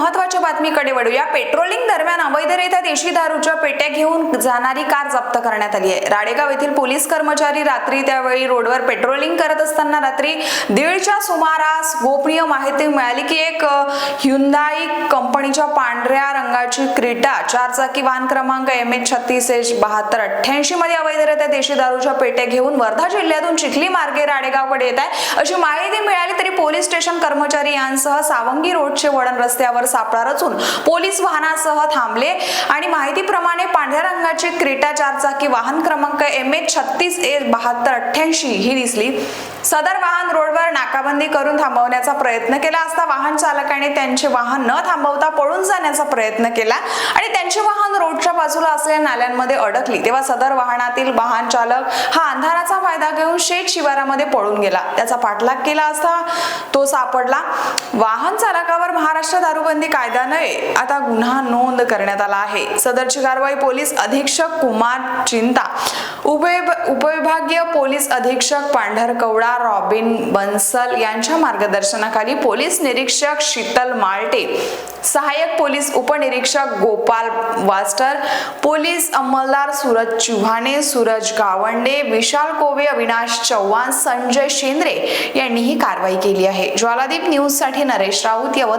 महत्त्वाच्या बातमीकडे वळूया. पेट्रोलिंग दरम्यान अवैधरित्या देशी दारूच्या पेट्या घेऊन जाणारी कार जप्त करण्यात आली आहे. राडेगाव येथील पोलीस कर्मचारी रात्री त्यावेळी रोडवर पेट्रोलिंग करत असताना रात्री दीडच्या सुमारास गोपनीय माहिती मिळाली की एक ह्युंदाई कंपनीच्या पांढऱ्या रंगाची क्रीटा चारचाकी वाहन क्रमांक एम एच छत्तीस एच बहात्तर अठ्ठ्याऐंशी मध्ये अवैधरित्या देशी दारूच्या पेट्या घेऊन वर्धा जिल्ह्यातून चिखली मार्गे राडेगावकडे येत आहे. अशी माहिती मिळाली तरी पोलीस स्टेशन कर्मचारी यांसह सावंगी रोडचे वळण रस्त्यावर सापळा रचून पोलीस वाहनासह थांबले. आणि माहितीप्रमाणे पांढऱ्या रंगाचे क्रीटा चारचाकी वाहन क्रमांक एम एच छत्तीस ए बहात्तर अठ्ठ्याऐंशी ही दिसली. सदर वाहन रोडवर नाकाबंदी करून थांबवण्याचा प्रयत्न केला असता वाहन चालकाने त्यांचे वाहन न थांबवता पळून जाण्याचा प्रयत्न केला आणि त्यांचे वाहन रोडच्या बाजूला असलेल्या नाल्यांमध्ये अडकली. तेव्हा सदर वाहनातील वाहन चालक हा अंधाराचा फायदा घेऊन शेत शिवारामध्ये पळून गेला. त्याचा पाठलाग केला असता तो सापडला. वाहन चालक महाराष्ट्र दारूबंदी कायद्यान्वये आता गुन्हा नोंद करण्यात आला आहे. सदरची कारवाई पोलीस अधीक्षक कुमार चिंता उपविभागीय पोलीस अधीक्षक पांढरकवडा रॉबिन बन्सल यांच्या मार्गदर्शनाखाली पोलीस निरीक्षक शीतल माळटे सहाय्यक पोलीस उपनिरीक्षक गोपाल वास्टर पोलीस अंमलदार सूरज चिव्हाणे सूरज गावंडे विशाल कोवे अविनाश चव्हाण संजय शेंद्रे यांनी ही कारवाई केली आहे. ज्वालादीप न्यूजसाठी नरेश राऊत यवत